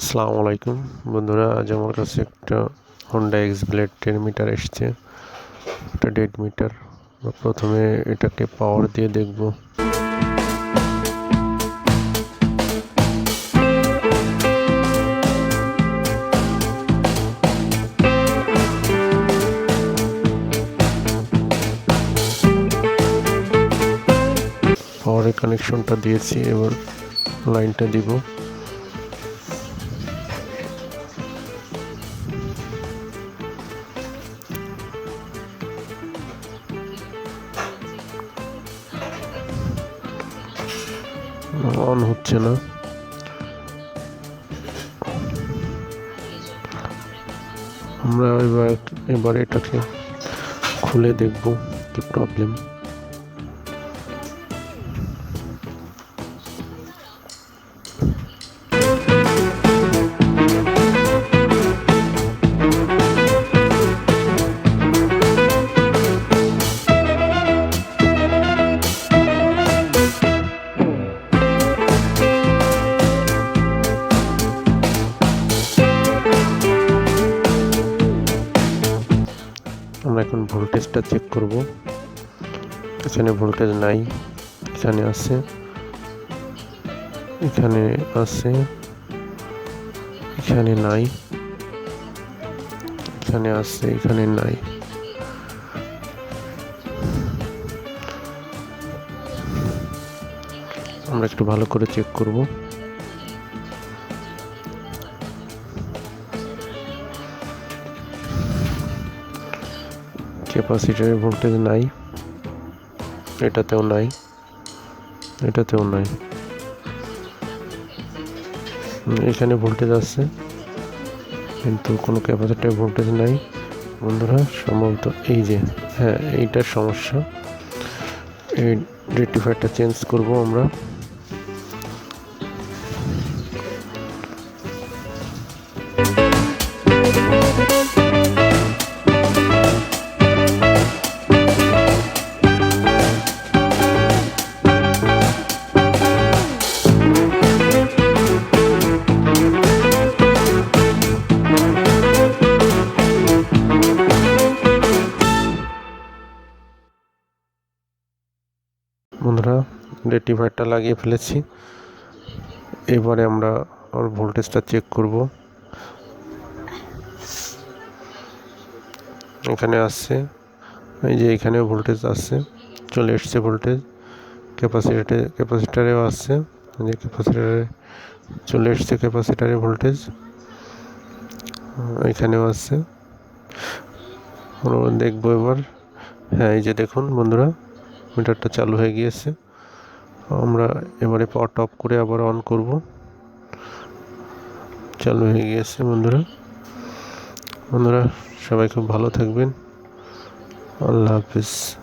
আসসালামু আলাইকুম। বন্ধুরা, আজ আমার কাছে একটা Honda X Blade ten metre এসছে। একটা ডেড মিটার প্রথমে এটাকে পাওয়ার দিয়ে দেখব। পাওয়ারের কানেকশনটা দিয়েছি, এবার লাইনটা দিব। অন হচ্ছে না। আমরা এবার এবার এটাকে খুলে দেখব কি প্রবলেম এখন ভোল্টেজটা চেক করব। এখানে ভোল্টেজ নাই, এখানে আছে। এখানে আছে, এখানে নাই, এখানে আছে, এখানে নাই। আমরা একটু ভালো করে চেক করব। ক্যাপাসিটারের ভোল্টেজ নাই, এটাতেও নাই এটাতেও নাই। এখানে ভোল্টেজ আছে, কিন্তু কোনো ক্যাপাসিটার ভোল্টেজ নাই। বন্ধুরা, সম্ভবত এই যে হ্যাঁ এইটার সমস্যা। এই রেটিফায়ারটা চেঞ্জ করব আমরা। বন্ধুরা রেটিফায়ারটা লাগিয়ে ফেলেছি। এবারে আমরা ওর ভোল্টেজটা চেক করব। এখানে আসছে। এই যে এখানেও ভোল্টেজ আসছে। চলে এসছে ভোল্টেজ। ক্যাপাসিটারে, ক্যাপাসিটারেও আসছে। যে ক্যাপাসিটারে চলে এসছে ক্যাপাসিটারে ভোল্টেজ। এখানেও আসছে। দেখব এবার। হ্যাঁ এই যে দেখুন বন্ধুরা, মিটারটা চালু হয়ে গিয়েছে। আমরা এবারে পাওয়ার টপ করে আবার অন করব। চালু হয়ে গিয়েছে বন্ধুরা। বন্ধুরা, সবাই খুব ভালো থাকবেন। আল্লাহ হাফিজ।